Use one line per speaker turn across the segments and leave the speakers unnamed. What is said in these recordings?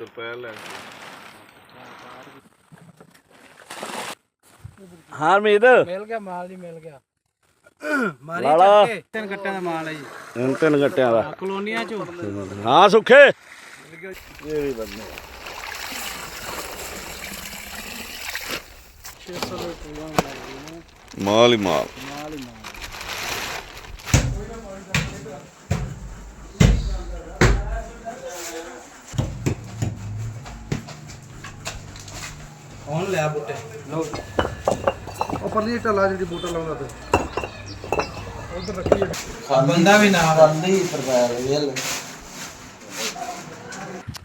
ਤਰਪੈਲ ਲੈ
ਹਾਂ ਮੀਦ
ਮਿਲ ਗਿਆ ਮਾਲ ਜੀ ਮਿਲ ਗਿਆ। ਮਾਰੀ
ਲਾਲਾ।
ਚੱਕੇ ਤਿੰਨ ਗੱਟਿਆਂ ਦਾ ਮਾਲ ਹੈ ਜੀ।
ਤਿੰਨ ਤਿੰਨ ਘੱਟਿਆਂ ਦਾ।
ਕਲੋਨੀਆਂ ਚੋਂ।
ਹਾਂ ਸੁੱਖੇ। ਇਹ ਵੀ ਬੰਦੇ।
600 ਦੇ ਪੂਰਾ ਲੱਗ ਗਈ
ਮਾਲ ਹੀ ਮਾਲ।
ਕੌਣ ਲਿਆ ਬੁੱਟੇ। ਲੋ
ਉਹ ਪਰਲੀ ਢੱਲਾ ਜਿਹੜੀ ਬੂਟਾ ਲਾਉਂਦਾ ਤੇ। ਉਧਰ ਰੱਖੀ
ਬੰਦਾ ਵੀ ਨਾ
ਬੰਦੀ ਪ੍ਰਪਾਇਰ ਵੇਲ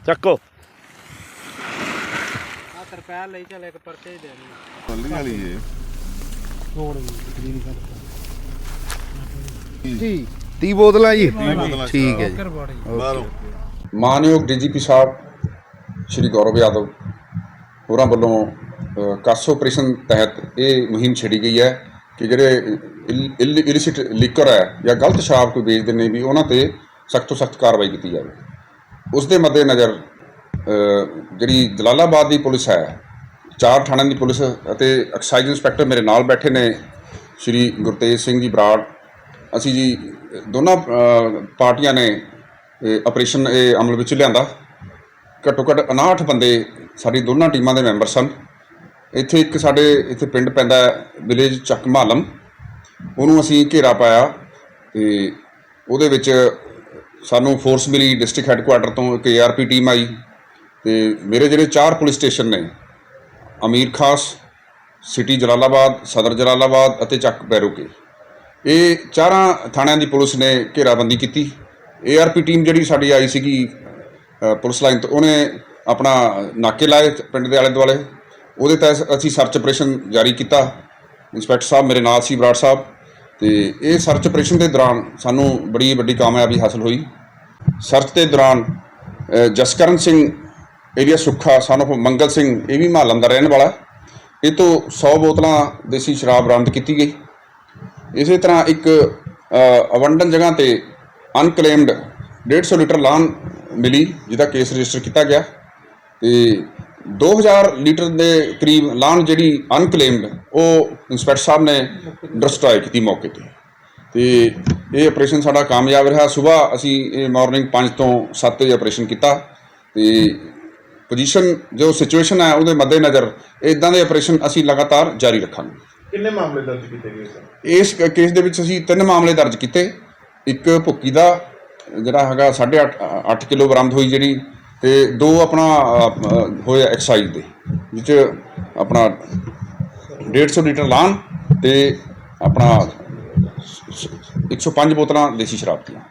ਚੱਕੋ।
ਆ ਤਰਪੈਲ ਲਈ ਚੱਲ ਇੱਕ ਪਰਚੇ ਹੀ ਦੇਣੀ
ਪੱਲੀ ਵਾਲੀ ਏ।
ਛੋੜ ਗਈ
30 ਬੋਤਲਾਂ ਜੀ।
ਬੋਤਲਾਂ
ਠੀਕ ਹੈ ਜੀ।
ਮਾਨਯੋਗ ਡੀਜੀਪੀ ਸਾਹਿਬ ਸ਼੍ਰੀ ਗੌਰਵ ਯਾਦਵ। ਹੋਰਾਂ ਵੱਲੋਂ ਅ, ਆਪਰੇਸ਼ਨ ਤਹਿਤ ਇਹ ਮੁਹਿੰਮ ਛੇੜੀ ਗਈ ਹੈ ਕਿ ਜਿਹੜੇ ਇਲਿਸਿਟ ਲਿਕਰ ਹੈ ਜਾਂ ਗਲਤ ਸ਼ਰਾਬ ਕੋਈ ਵੇਚਦੇ ਨੇ ਵੀ ਉਹਨਾਂ ਤੇ ਸਖਤ ਤੋਂ ਸਖਤ ਕਾਰਵਾਈ ਕੀਤੀ ਜਾਵੇ। ਉਸ ਦੇ ਮੱਦੇਨਜ਼ਰ ਅ, ਜਿਹੜੀ ਜਲਾਲਾਬਾਦ ਦੀ ਪੁਲਿਸ ਹੈ ਚਾਰ ਥਾਣਿਆਂ ਦੀ ਪੁਲਿਸ ਅਤੇ ਐਕਸਾਈਜ਼ ਇੰਸਪੈਕਟਰ ਮੇਰੇ ਨਾਲ ਬੈਠੇ ਨੇ ਸ਼੍ਰੀ ਗੁਰਤੇਜ ਸਿੰਘ ਜੀ ਬਰਾੜ। ਅਸੀਂ ਜੀ ਦੋਨਾਂ ਪਾਰਟੀਆਂ ਨੇ ਇਹ ਆਪਰੇਸ਼ਨ ਇਹ ਅਮਲ ਵਿੱਚ ਲਿਆਂਦਾ। ਘੱਟੋ ਘੱਟ 59 ਬੰਦੇ ਸਾਡੀ ਦੋਨਾਂ ਟੀਮਾਂ ਦੇ ਮੈਂਬਰ ਸਨ। ਇੱਥੇ ਇੱਕ ਸਾਡੇ ਇੱਥੇ ਪਿੰਡ ਪੈਂਦਾ ਵਿਲੇਜ ਚੱਕ ਮਾਲਮ। ਉਹਨੂੰ ਅਸੀਂ ਘੇਰਾ ਪਾਇਆ ਤੇ ਉਹਦੇ ਵਿੱਚ ਸਾਨੂੰ ਫੋਰਸ ਮਿਲੀ ਡਿਸਟ੍ਰਿਕਟ ਹੈੱਡਕੁਆਟਰ ਤੋਂ ਇੱਕ ਏਆਰਪੀ ਟੀਮ ਆਈ ਤੇ ਮੇਰੇ ਜਿਹੜੇ ਚਾਰ ਪੁਲਿਸ ਸਟੇਸ਼ਨ ਨੇ, ਅਮੀਰ ਖਾਸ ਸਿਟੀ ਜਲਾਲਾਬਾਦ, ਸਦਰ ਜਲਾਲਾਬਾਦ ਅਤੇ ਚੱਕ ਬੈਰੋਕੇ। ਇਹ ਚਾਰਾਂ ਥਾਣਿਆਂ ਦੀ ਪੁਲਿਸ ਨੇ ਘੇਰਾਬੰਦੀ ਕੀਤੀ। ਏਆਰਪੀ ਟੀਮ ਜਿਹੜੀ ਸਾਡੀ ਆਈ ਸੀਗੀ ਪੁਲਿਸ ਲਾਈਨ ਤੋਂ, ਉਹਨੇ ਆਪਣਾ ਨਾਕੇ ਲਾਏ ਪਿੰਡ ਦੇ ਆਲੇ ਦੁਆਲੇ ਉਹਦੇ ਤਹਿਤ ਅਸੀਂ ਸਰਚ ਆਪਰੇਸ਼ਨ ਜਾਰੀ ਕੀਤਾ। ਇੰਸਪੈਕਟਰ ਸਾਹਿਬ ਮੇਰੇ ਨਾਲ ਸੀ ਬਰਾੜ ਸਾਹਿਬ। ਤੇ ਇਹ ਸਰਚ ਆਪਰੇਸ਼ਨ ਦੇ ਦੌਰਾਨ ਸਾਨੂੰ ਬੜੀ ਵੱਡੀ ਕਾਮਯਾਬੀ ਹਾਸਲ ਹੋਈ। ਸਰਚ ਦੇ ਦੌਰਾਨ ਜਸਕਰਨ ਸਿੰਘ ਏਰੀਆ ਸੁੱਖਾ, son of ਮੰਗਲ ਸਿੰਘ, ਇਹ ਵੀ ਮਹੱਲਮ ਦਾ ਰਹਿਣ ਵਾਲਾ। ਇਹ ਤੋਂ 100 ਬੋਤਲਾਂ ਦੇਸੀ ਸ਼ਰਾਬ ਬਰਾਮਦ ਕੀਤੀ ਗਈ। ਇਸੇ ਤਰ੍ਹਾਂ ਇੱਕ ਅਵੰਡਨ ਜਗ੍ਹਾ ਤੇ ਅਨਕਲੇਮਡ 150 ਲੀਟਰ ਲਾਨ ਮਿਲੀ, ਜਿਹਦਾ ਕੇਸ ਰਜਿਸਟਰ ਕੀਤਾ ਗਿਆ। ਤੇ 2000 ਲੀਟਰ ਦੇ ਕਰੀਬ ਲਾਨ ਜਿਹੜੀ ਅਨਕਲੇਮਡ ਉਹ ਇੰਸਪੈਕਟਰ ਸਾਹਿਬ ਨੇ ਡਿਸਟਰੋਏ ਕੀਤੀ ਮੌਕੇ ਤੇ। ਤੇ ਇਹ ਆਪਰੇਸ਼ਨ ਸਾਡਾ ਕਾਮਯਾਬ ਰਿਹਾ। ਸਵੇਰ ਅਸੀਂ ਇਹ ਮਾਰਨਿੰਗ 5 ਤੋਂ 7 ਵਜੇ ਆਪਰੇਸ਼ਨ ਕੀਤਾ। ਤੇ ਪੋਜੀਸ਼ਨ ਜੋ ਸਿਚੁਏਸ਼ਨ ਹੈ ਉਹਦੇ ਮੱਦੇਨਜ਼ਰ ਇਦਾਂ ਦੇ ਆਪਰੇਸ਼ਨ ਅਸੀਂ ਲਗਾਤਾਰ ਜਾਰੀ ਰੱਖਾਂਗੇ।
ਕਿੰਨੇ ਮਾਮਲੇ ਦਰਜ ਕੀਤੇ ਗਏ ਸਰ?
ਇਸ ਕੇਸ ਦੇ ਵਿੱਚ ਅਸੀਂ ਤਿੰਨ ਮਾਮਲੇ ਦਰਜ ਕੀਤੇ। ਇੱਕ ਭੁੱਕੀ ਦਾ ਜਿਹੜਾ ਹੈਗਾ 8.5 8 ਕਿਲੋ ਬਰਾਮਦ ਹੋਈ ਜਿਹੜੀ ਤੇ ਦੋ ਆਪਣਾ ਅ, ਅ, ਐਕਸਾਈਜ਼ ਦੇ ਵਿੱਚ ਆਪਣਾ 150 ਲੀਟਰ ਲਾਨ ਤੇ ਆਪਣਾ ਸ- ਸ- 105 ਬੋਤਲਾਂ ਦੇਸੀ ਸ਼ਰਾਬ ਦੀਆਂ